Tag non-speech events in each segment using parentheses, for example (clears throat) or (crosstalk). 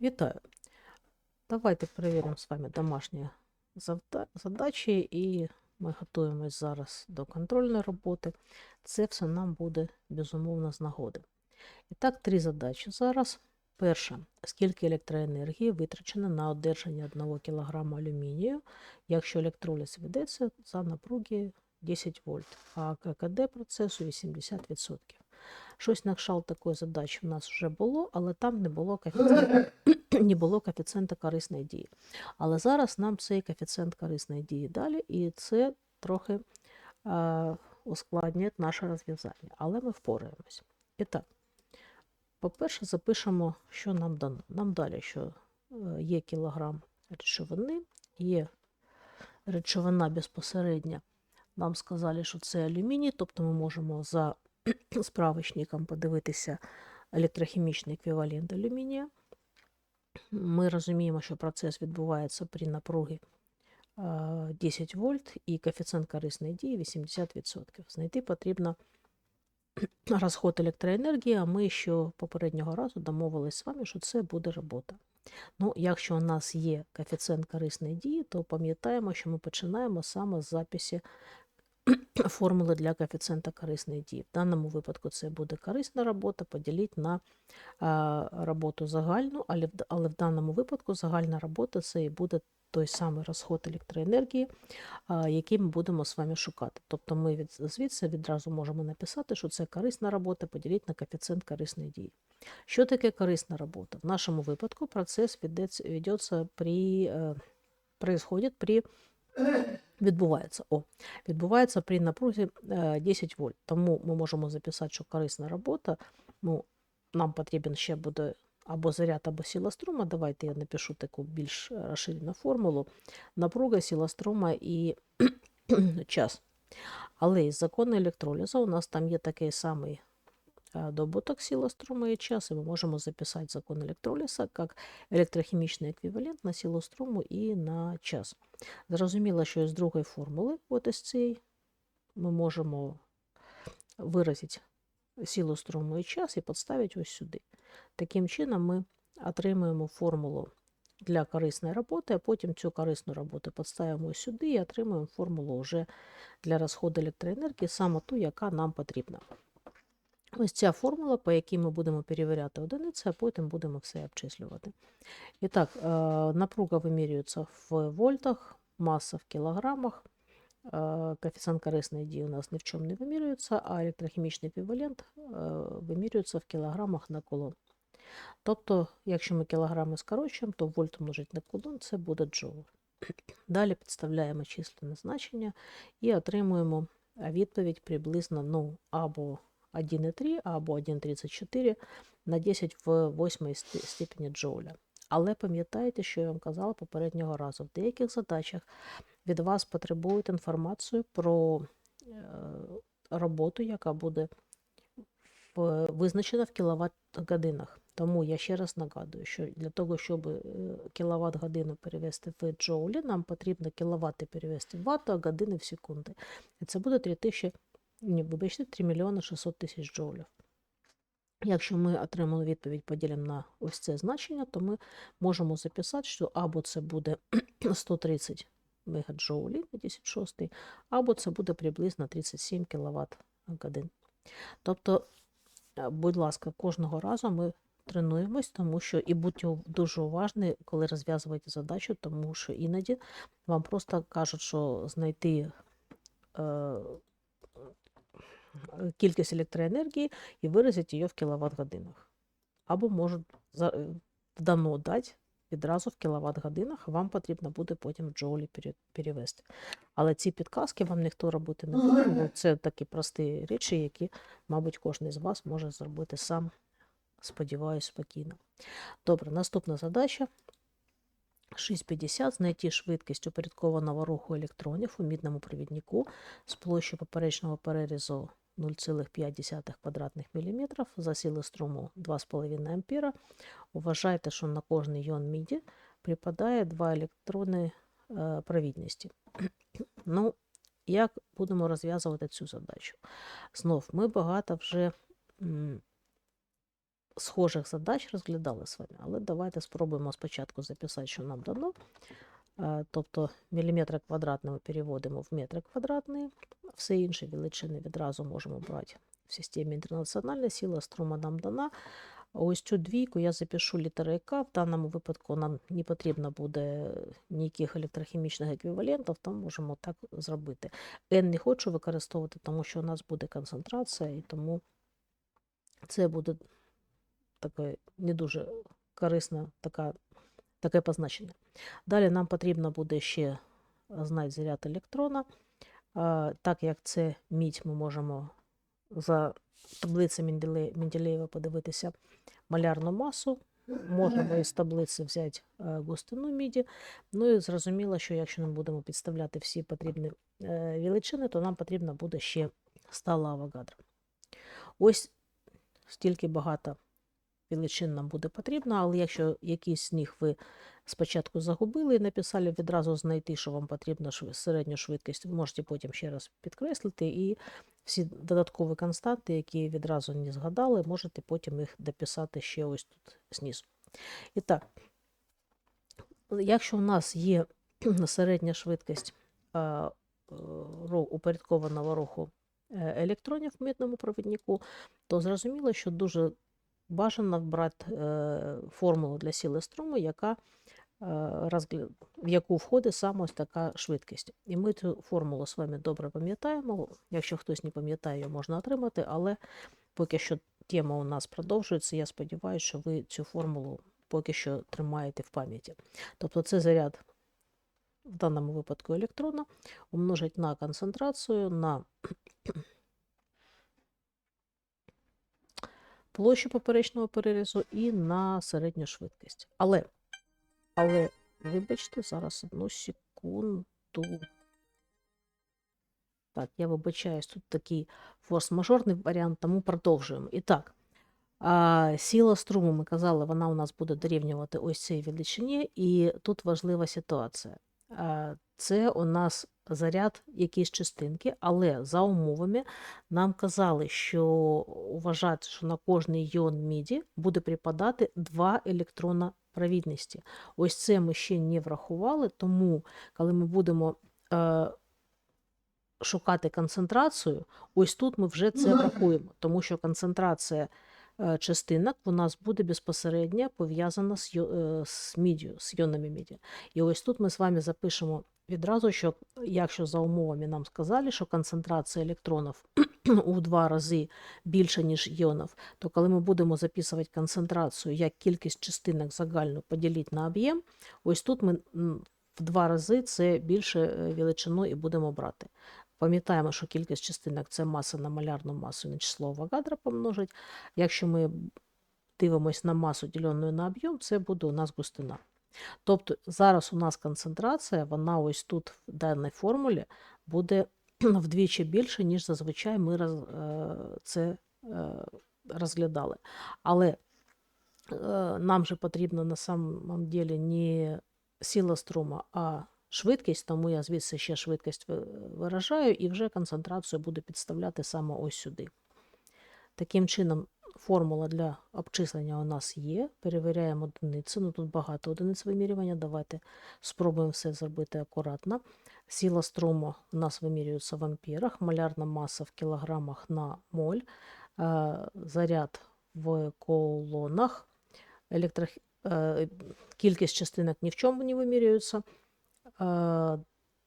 Вітаю! Давайте перевіримо з вами домашні задачі, і ми готуємось зараз до контрольної роботи. Це все нам буде безумовно з нагоди. І так, три задачі зараз. Перша. Скільки електроенергії витрачено на одержання 1 кг алюмінію, якщо електроліз ведеться за напруги 10 вольт, а ККД процесу 80%. Щось на кшталт такої задачі в нас вже було, але там не було коефіцієнта, (clears throat) не було коефіцієнта корисної дії. Але зараз нам цей коефіцієнт корисної дії далі, і це трохи е, ускладнює наше розв'язання, але ми впораємось. І так, по-перше, запишемо, що нам дано. Нам далі, що е, є кілограм речовини, є речовина безпосередня. Нам сказали, що це алюміній, тобто ми можемо за (clears throat) справочником подивитися електрохімічний еквівалент алюмінія. Ми розуміємо, що процес відбувається при напругі е, 10 вольт і коефіцієнт корисної дії 80%. Знайти потрібно (clears throat) розход електроенергії, а ми ще попереднього разу домовились з вами, що це буде робота. Ну, якщо у нас є коефіцієнт корисної дії, то пам'ятаємо, що ми починаємо саме з записі формули для коефіцієнта корисної дії. В даному випадку це буде корисна робота, поділіть на роботу загальну, але, в- даному випадку загальна робота це і буде той самий розход електроенергії, який ми будемо з вами шукати. Тобто ми від, звідси відразу можемо написати, що це корисна робота, поділіть на коефіцієнт корисної дії. Що таке корисна робота? В нашому випадку процес ведеться при, е, происходит при відбувається. О, відбувається при напрузі е, 10 вольт. Тому ми можемо записати, що корисна робота. Ну, нам потрібен ще буде або заряд, або сила струма. Давайте я напишу таку більш е, розширену формулу. Напруга, сила струма і (clears throat) час. Але із закону електролізу у нас там є такий самий е, добуток і час, і ми можемо записати закон електроліза як електрохімічний еквівалент на силу струму і на час. Зрозуміло, що із другої формули, от із цієї, ми можемо виразити силу струму і час і підставити ось сюди. Таким чином ми отримуємо формулу для корисної роботи, а потім цю корисну роботу підставимо сюди і отримуємо формулу вже для розходу електроенергії, саме ту, яка нам потрібна. Ось ця формула, по якій ми будемо перевіряти одиниці, а потім будемо все обчислювати. І так, е, напруга вимірюється в вольтах, маса в кілограмах. е, Коефіцієнт корисної дії у нас ні в чому не вимірюється, а електрохімічний еквівалент е, вимірюється в кілограмах на кулон. Тобто, якщо ми кілограми скорочуємо, то вольт множить на кулон, це буде джоул. Далі підставляємо численне значення і отримуємо відповідь приблизно ну, або 1,3, або 1,34 на 10 в 8 степені джоуля. Але пам'ятайте, що я вам казала попереднього разу. В деяких задачах від вас потребують інформацію про е, роботу, яка буде визначена в кіловат годинах. Тому я ще раз нагадую, що для того, щоб е, кіловат годину перевести в джоулі, нам потрібно кіловати перевести в ватт, а години в секунди. І це буде 3000, ні, вибачте, 3 мільйони 600 тисяч джоулів. Якщо ми отримали відповідь, поділимо на ось це значення, то ми можемо записати, що або це буде (clears throat) 130 мегаджоулів на 10 або це буде приблизно 37 кВт годин. Тобто, е, будь ласка, кожного разу ми тренуємось, тому що і будьте дуже уважні, коли розв'язуєте задачу, тому що іноді вам просто кажуть, що знайти е, кількість електроенергії і виразити її в кіловат-годинах. Або можуть е, дано дати відразу в кіловат-годинах, вам потрібно буде потім в джоулі перевести. Але ці підказки вам ніхто робити не буде. бо Це такі прості речі, які, мабуть, кожен з вас може зробити сам, сподіваюсь, спокійно. Добре, наступна задача. 6,50 знайти швидкість упорядкованого руху електронів у мідному провіднику з площі поперечного перерізу 0,5 квадратних міліметрів за сили струму 2,5 ампера. Вважайте, що на кожний іон міді припадає 2 електрони е, провідності. (clears throat) Ну, як будемо розв'язувати цю задачу? Знов, ми багато вже схожих задач розглядали з вами. Але давайте спробуємо спочатку записати, що нам дано. Е, Тобто міліметри квадратні ми переводимо в метри квадратні, все інші величини відразу можемо брати в системі інтернаціональна сила струма нам дана. Ось цю двійку я запишу літерою К. В даному випадку нам не потрібно буде ніяких електрохімічних еквівалентів, там можемо так зробити. N не хочу використовувати, тому що у нас буде концентрація, і тому це буде таке не дуже корисне така, таке позначення. Далі нам потрібно буде ще знати заряд електрона. Так як це мідь, ми можемо за таблицею Менделєєва подивитися малярну масу. Можемо із таблиці взяти е, густину міді. Ну і зрозуміло, що якщо ми будемо підставляти всі потрібні е, величини, то нам потрібно буде ще стала Авогадро. Ось стільки багато величин нам буде потрібно, але якщо якийсь них ви спочатку загубили і написали відразу знайти, що вам потрібно шви- середню швидкість, ви можете потім ще раз підкреслити, і всі додаткові константи, які відразу не згадали, можете потім їх дописати ще ось тут знизу. І так, якщо у нас є (clears throat) середня швидкість е, упорядкованого руху е, електронів в мідному провіднику, то зрозуміло, що дуже бажано брати е, формулу для сили струму, яка е, в яку входить саме ось така швидкість. І ми цю формулу з вами добре пам'ятаємо. Якщо хтось не пам'ятає, її можна отримати, але поки що тема у нас продовжується. Я сподіваюся, що ви цю формулу поки що тримаєте в пам'яті. Тобто це заряд в даному випадку електрона умножить на концентрацію, на площу поперечного перерізу і на середню швидкість. Але, але, вибачте, зараз одну секунду. Так, я вибачаюсь, тут такий форс-мажорний варіант, тому продовжуємо. І так, а, сила струму, ми казали, вона у нас буде дорівнювати ось цій величині, і тут важлива ситуація. А, Це у нас заряд якісь частинки, але за умовами нам казали, що вважати, що на кожний йон міді буде припадати два електрона провідності. Ось це ми ще не врахували, тому коли ми будемо е, шукати концентрацію, ось тут ми вже це врахуємо, тому що концентрація е, частинок у нас буде безпосередньо пов'язана з, е, з мідію, з йонами міді. І ось тут ми з вами запишемо відразу, що якщо за умовами нам сказали, що концентрація електронів (clears throat) у два рази більше, ніж йонів, то коли ми будемо записувати концентрацію як кількість частинок загальну поділити на об'єм, ось тут ми в два рази це більше е, величину і будемо брати. Пам'ятаємо, що кількість частинок це маса на малярну масу на число Авогадро помножить. Якщо ми дивимося на масу, ділену на об'єм, це буде у нас густина. Тобто зараз у нас концентрація, вона ось тут в даній формулі буде (clears throat) вдвічі більше, ніж зазвичай ми роз, е, це е, розглядали. Але е, нам же потрібно на самом деле не сила струма, а швидкість, тому я звідси ще швидкість виражаю і вже концентрацію буду підставляти саме ось сюди. Таким чином, формула для обчислення у нас є. Перевіряємо одиниці. Ну тут багато одиниць вимірювання. Давайте спробуємо все зробити акуратно. Сила струму у нас вимірюється в ампірах, малярна маса в кілограмах на моль, е, заряд в колонах, електро... е, кількість частинок ні в чому не вимірюється. Е,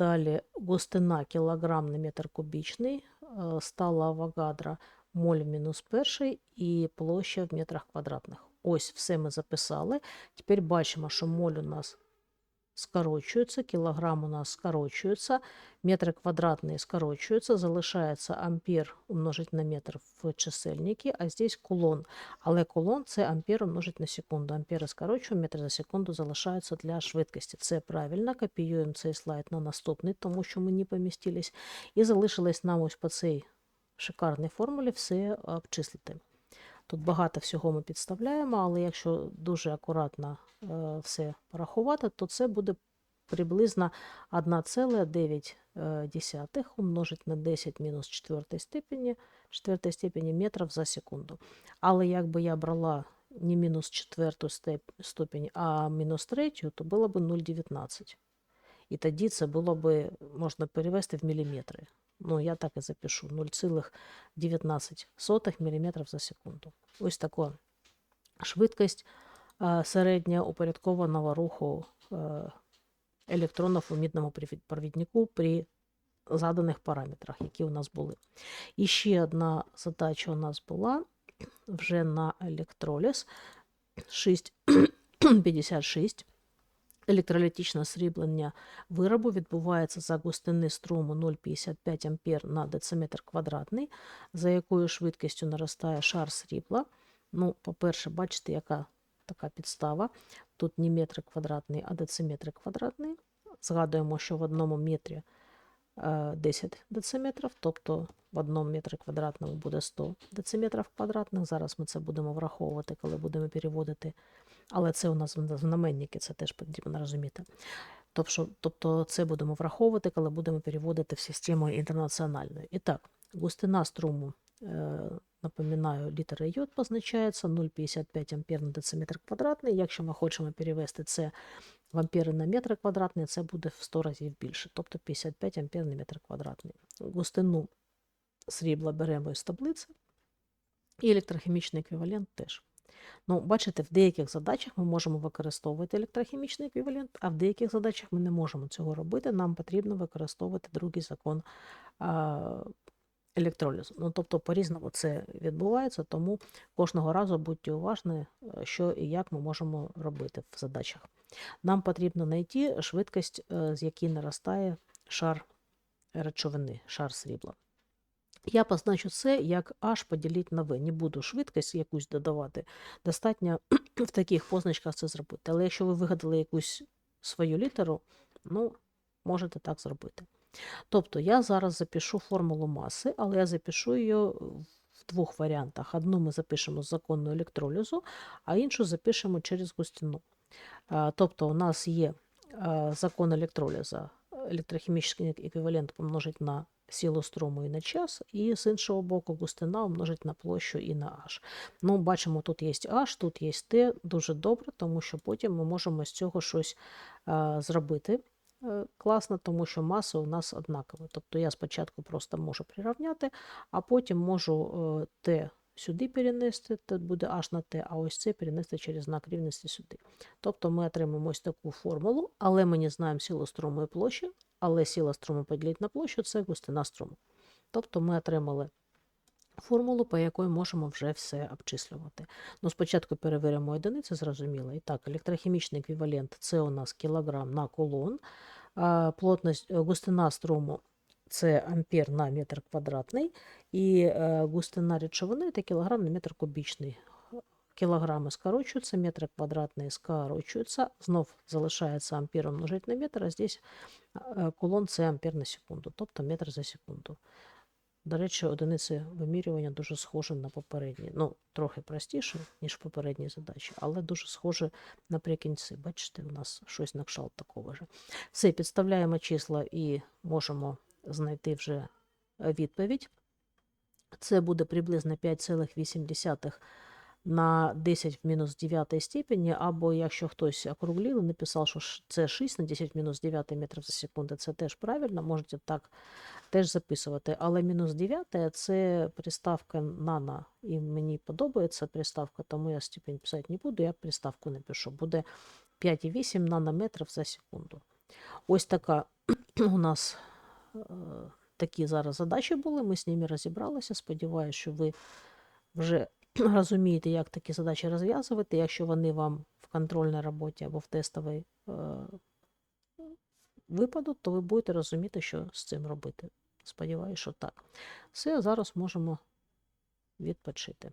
Далі густина кілограм на метр кубічний, стала Авагадра моль в мінус перший і площа в метрах квадратних. Ось все ми записали. Тепер бачимо, що моль у нас скорочується, кілограм у нас скорочується, метри квадратні скорочуються, залишається ампер умножить на метр в чисельнику, а здесь кулон. Але кулон це ампер умножить на секунду. Ампери скорочуємо, метри за секунду залишаються для швидкості. Це правильно. Копіюємо цей слайд на наступний, тому що ми не помістились. І залишилось нам ось по цій шикарній формулі все обчислити. Тут багато всього ми підставляємо, але якщо дуже акуратно е, все порахувати, то це буде приблизно 1,9 умножить на 10 мінус 4 степені, 4 степені метрів за секунду. Але якби я брала не мінус четверту степ- ступінь, а мінус третю, то було б 0,19. І тоді це було б, можна перевести в міліметри. Ну, я так і запишу: 0,19 мм за секунду. Ось така швидкість е, середня упорядкованого руху е, електронів у мідному провіднику при заданих параметрах, які у нас були. І ще одна задача у нас була вже на електроліз 656. (clears throat) Електролітичне сріблення виробу відбувається за густини струму 0,55 А на дециметр квадратний, за якою швидкістю наростає шар срібла. Ну, по-перше, бачите, яка така підстава. Тут не метри квадратний, а дециметри квадратний. Згадуємо, що в одному метрі е, 10 дециметрів, тобто в одному метрі квадратному буде 100 дециметрів квадратних. Зараз ми це будемо враховувати, коли будемо переводити. Але це у нас знаменники, це теж потрібно розуміти. Тобто, тобто це будемо враховувати, коли будемо переводити в систему інтернаціональну. І так, густина струму, е, напоминаю, літера йод позначається 0,55 ампер на дециметр квадратний. Якщо ми хочемо перевести це в ампери на метр квадратний, це буде в 100 разів більше, тобто 55 ампер на метр квадратний. Густину срібла беремо із таблиці, і електрохімічний еквівалент теж. Ну, бачите, в деяких задачах ми можемо використовувати електрохімічний еквівалент, а в деяких задачах ми не можемо цього робити. Нам потрібно використовувати другий закон електролізу. Ну, тобто, по-різному це відбувається, тому кожного разу будьте уважні, е, що і як ми можемо робити в задачах. Нам потрібно знайти швидкість, е, з якій наростає шар речовини, шар срібла. Я позначу це як H поділити на V. Не буду швидкість якусь додавати. Достатньо (clears throat) в таких позначках це зробити. Але якщо ви вигадали якусь свою літеру, ну, можете так зробити. Тобто я зараз запишу формулу маси, але я запишу її в двох варіантах. Одну ми запишемо з закону електролізу, а іншу запишемо через густину. Тобто у нас є закон електроліза, електрохімічний еквівалент помножить на і на час, і з іншого боку густина умножить на площу і на h. Ну, бачимо, тут є h, тут є t, дуже добре, тому що потім ми можемо з цього щось а, зробити. Е, Класно, тому що маси у нас однакові. Тобто я спочатку просто можу прирівняти, а потім можу е, сюди перенести, тут буде h на t, а ось це перенести через знак рівності сюди. Тобто ми отримаємо ось таку формулу, але ми не знаємо силу струму і площі, але сила струму поділити на площу це густина струму. Тобто ми отримали формулу, по якій можемо вже все обчислювати. Ну, спочатку перевіримо одиниці, зрозуміло. І так, електрохімічний еквівалент це у нас кілограм на кулон, а плотність, е, густина струму це ампер на метр квадратний, і е, густина речовини це кілограм на метр кубічний. Кілограми скорочуються, метри квадратні скорочуються, знов залишається ампер умножити на метр, а здесь е, кулон це ампер на секунду, тобто метр за секунду. До речі, одиниці вимірювання дуже схожі на попередні. Ну, трохи простіше, ніж в попередній задачі, але дуже схожі наприкінці. Бачите, у нас щось на кшталт такого ж. Все, підставляємо числа і можемо знайти вже відповідь. Це буде приблизно 5,8 на 10 в мінус 9 степені, або якщо хтось округлив і написав, що це 6 на 10 в мінус 9 метрів за секунду, це теж правильно, можете так теж записувати. Але мінус 9 це приставка нано, і мені подобається приставка, тому я степень писати не буду, я приставку напишу. Буде 5,8 нанометрів за секунду. Ось така (clears throat) у нас е, такі зараз задачі були, ми з ними розібралися. Сподіваюся, що ви вже (clears throat) розумієте, як такі задачі розв'язувати. Якщо вони вам в контрольній роботі або в тестовій е, випадуть, то ви будете розуміти, що з цим робити. Сподіваюся, що так. Все, зараз можемо відпочити.